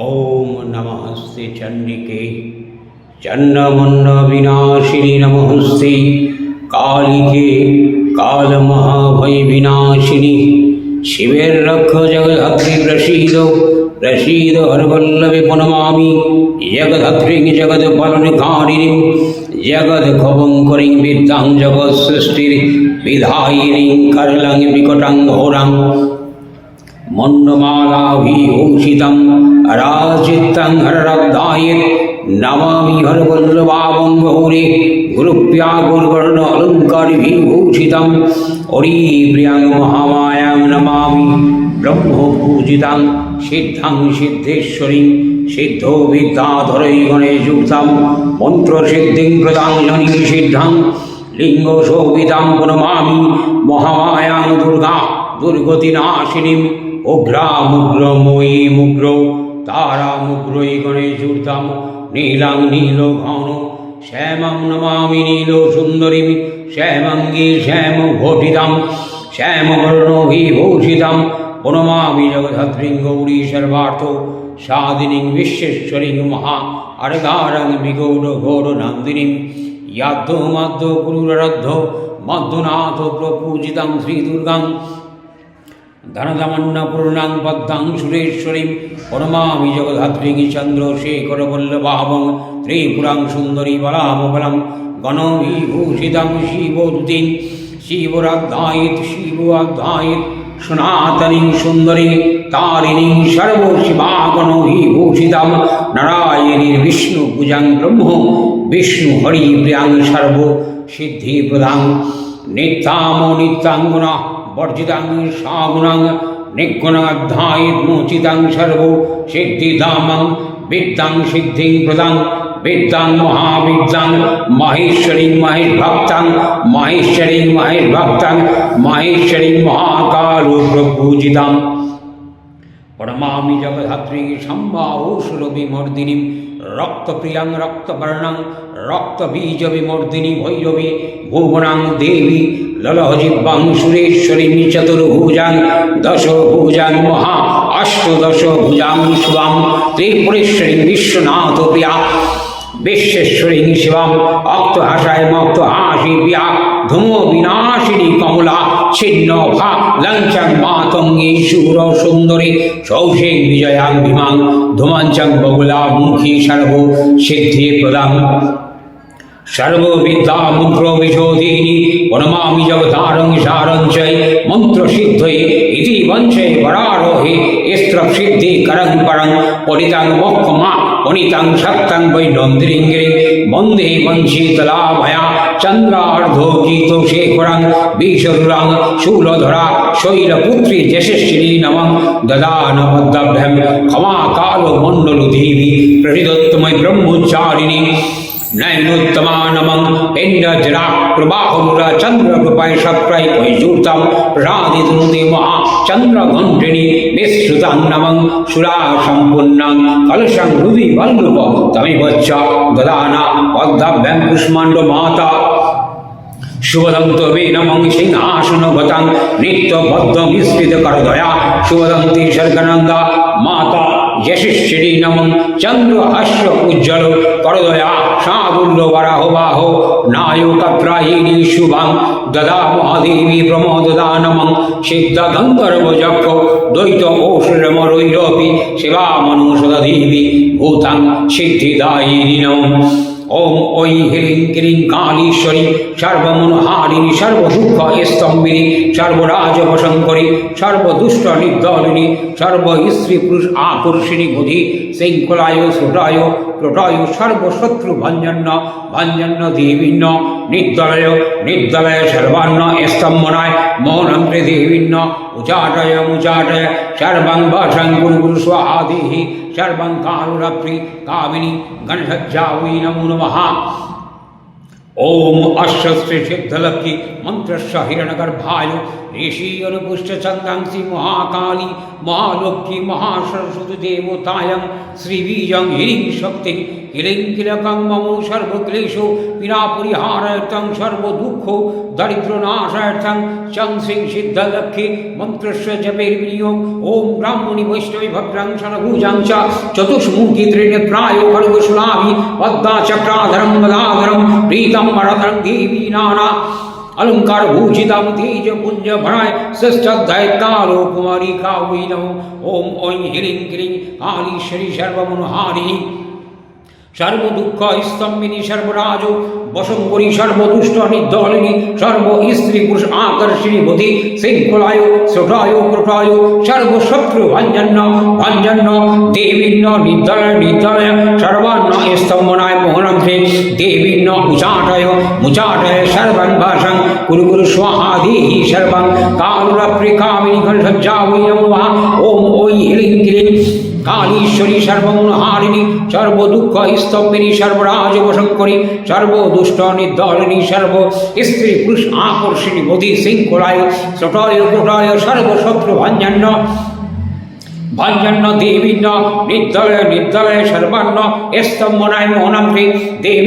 ॐ नमस्ते चण्डिके चण्डमण्डविनाशिनि नमस्ते कालिके कालमहाभयविनाशिनि शिवेर रक्ष जगद्धत्रि प्रसीद प्रसीद हरवल्लभे पुनमामि जगद्धत्रिं जगत्फलनिकारिणीं जगद्खवङ्करीं विद्यां जगत्सृष्टिर्विधायिनीं करलं विकटं घोरं মন্ডমালাভি অংশিতম রাজিতং হরদায়েত নমামি হরবল্লভাবঙ্গৌরে গুরুপ্যা গুরগর্ণ অলঙ্কারিভি ভূষিতম অরি প্রিয়াং মহামায়াং নমামি ব্রহ্মপূজিতাং সিদ্ধাং সিদ্ধেশ্বরী সিদ্ধ বিদ্যাধরৈ গণেশুক্তাম মন্ত্রসিদ্ধিং প্রদাং সিদ্ধাং মহামায়াং দুর্গা দুর্গতিনাশিনীম উগ্রামুগ্রময়ী মুগ্র তারামুগ্রয়ী গণেশূর্ধাম, নীলাং নীল ঘন শ্যামাং নমামি নীল সুন্দরী শ্যামাঙ্গী শ্যাম ঘটিতাম শ্যামবর্ণভিভূষিতাম প্রণমামি জগধাত্রীং গৌরী সর্বার্থ সাদিনীং বিশ্বেশ্বরীং মহা অর্ঘারং বিগৌর ঘোর নন্দিনীং ইয়াদ্য মাদ্য গুরুরাধ্য মধ্যনাথ প্রপূজিতাং শ্রীদুর্গাং ধনদামন্না পূর্ণাং পদ্মাং সুরেশ্বরীম পরমামি জগধাত্রী চন্দ্র শেখর বল্লভাবং ত্রিপুরাং সুন্দরী বলামবলম গণমী ভূষিতাং শিবদূতিং শিবরাধ্যায়িত শিবরাধ্যায়িত সনাতনী সুন্দরী তারিণী সর্বশিবাগণী ভূষিতাম নারায়ণী বিষ্ণু পূজাং ব্রহ্ম বিষ্ণু হরি প্রিয়াং সর্ব সিদ্ধি প্রধান নিত্যাম নিত্যাঙ্গনা বর্জিতাং সাগুণাং নিগুণাধ্যায়িত মোচিতাং সর্ব সিদ্ধিধামং বিদ্যাং সিদ্ধিং প্রদাং বিদ্যাং মহাবিদ্যাং মাহেশ্বরীং মহেশভক্তাং মাহেশ্বরীং মহেশভক্তাং মাহেশ্বরীং মহাকালূপূজিতাং পরমামি জগধাত্রী সম্বাহ সুরভি মর্দিনীম রক্তপ্রিয়াং রক্তবর্ণং রক্তবীজবিমর্দিনী ভৈরবী, ভুবনাং দেবী ললহজিব্বাং সুরেশ্বরী নিচতুর্ভুজাং দশ ভুজাং মহা অষ্টদশ ভুজাং শিবাং, ত্রিপুরেশ্বরী বিশ্বনাথ প্রিয়া বিশ্বেশ্বরী শিবাম অক্ত হাসায় মক্ত হাসি প্রিয়া, ধুমো বিনাশিনী কমলা ছিন্ন ভা লাঞ্চাং মাতঙ্গী শূর সুন্দরী সৌষে বিজয়াং ভীমাং ধুমাঞ্চাং বগুলা মুখী সর্ব সিদ্ধি প্রদান সর্ববিদ্যামুগ্রবিশোধিনী পরমামি জগতারং সারঞ্চয় মন্ত্রসিদ্ধই ইতি বঞ্চে বরারোহে স্ত্রব সিদ্ধি করং পরং পরিতাং মক্ষমা অনিতাং শক্তং বৈ নন্দিরিঙ্গিরি বন্দে বঞ্চিতলাভয়া नन्दिरिङ्गिरिं वन्दे वंशीतलाभया चन्द्रार्धोगीतशेखरं विशरुरां शूलधरा शैलपुत्री यशस्विनी नमं ददानबद्धभ्यं क्षमाकालमण्डलदेवी प्रसिदत्तमयि ब्रह्मचारिणी नैनोत्तमानमं पिण्डजरा प्रबाहुरा चन्द्रकृपाय शक्राय वैजूर्तं राधितनुते महा चन्द्रघण्टिनी विस्तृतां नमं सुरासम्पूर्णां कलशं हृदि वल्लभ तमेव च ददाना पद्मभ्यं कुष्माण्डमाता শুভদন্ত বেনমং সিংহাসন গতাং নিত্য বদ্ধ মিশ্রিত কর দয়া শুভদন্তি সর্গনন্দা মাতা যশিশ্রী নমং চন্দ্র অশ্ব উজ্জ্বল করদয়া। সাবুল্য বরাহ বাহ নায়ুকপ্রায়িণী শুভাং দদামহাদেবী প্রমোদদানমং সিদ্ধগন্ধর্বযক্ষ দ্বৈত ঔষধমরৈরপি শিবামনুষদধীবি ভূতাং সিদ্ধিদায়িনী নমঃ। ওম ঐ হ্রিং ক্রিং কালীশ্বরী সর্বমনোহারিণী সর্বদুঃখ স্তম্ভিনী সর্বরাজবশঙ্করী সর্বদুষ্ট নির্দলিনী সর্ব স্ত্রী পুরুষ আকর্ষিণী বুধি, শৃঙ্খলায় শ্রোটায় প্রটয়, সর্বশত্রু ভঞ্জন্য ভঞ্জন্য দেবীন্য নির্দলয় নির্দলয় সর্বান্ন, স্তম্ভনায়, মৌনন্ত্রে দেবীন্য উচাটয়, মুচাটয়, সর্বং বসং গুরু গুরু স্বাদিহি সর্বং কালুরপ্রি কামিনী গণসজ্জাউই নমো নমঃ। ओम अश्वश्री सिद्धलक्षि मंत्रश हिरणगर्भाय ঋষি অনুপুষ্ট চন্দাংসি মহাকালী, মহালক্ষ্মী মহাসরস্বতী দেবতায়ং শ্রীবীজং হিরিং শক্তি হিলিং কিলকং মম সর্বক্লেশ পীড়াপরিহারার্থং সর্বদুঃখ দরিদ্রনাশার্থং চং সিং সিদ্ধলক্ষ্মী, মন্ত্রস্য জপের বিনিয়োগ ওম ব্রাহ্মণী বৈষ্ণবী ভদ্রাং শরভুজাং চ চতুষ্মুখী ত্রিনেত্রায় খড়গশুলাভি পদ্মা চক্রাধরম প্রীতম মরধরং দেবী নানা। অলঙ্কার ভূষিতম তেজ পুঞ্জ ভরায় শ্রেষ্ঠধ্যায় কালো কুমারী কাউই নম ওম ঐ হিরিং ক্রিং কালীশ্বরী সর্বমনোহারিণী সর্বদুঃখ স্তম্ভিনী সর্বরাজ বসঙ্করী সর্বদুষ্ট নির্দলিনী সর্ব স্ত্রী পুরুষ আকর্ষিণী বোধি শৃঙ্খলায় শ্রোটায় ক্রোটায় সর্বশত্রু ভঞ্জন্য ভঞ্জন্য দেবীন্য নির্দলয় নির্দলয় সর্বান্ন স্তম্ভনায় মোহনন্ত্রে দেবীন্য উচাটয় মুচাটয় সর্বং ভাষং কুরু কুরু স্বাহা দেহি সর্বং কালুরপ্রি কামিনী সজ্জা ওই নমঃ ওম ওই হিলিং ক্লিং। কালীশ্বরী সর্বমনোহারিণী সর্বদুঃখ স্তম্ভিনী সর্বরাজ বশঙ্করী। সর্বদুষ্ট নির্দলিনী সর্ব স্ত্রী পুরুষ আকর্ষিণী বোধি শৃঙ্খলায় ছোটয় প্রটয় সর্বশত্রু ভঞ্জন্য। ভঞ্জন্য দেবীন্য নির্দলয় নির্দলয় সর্বান্ন। স্তম্ভনায় মোহনান্ত্রী দেবী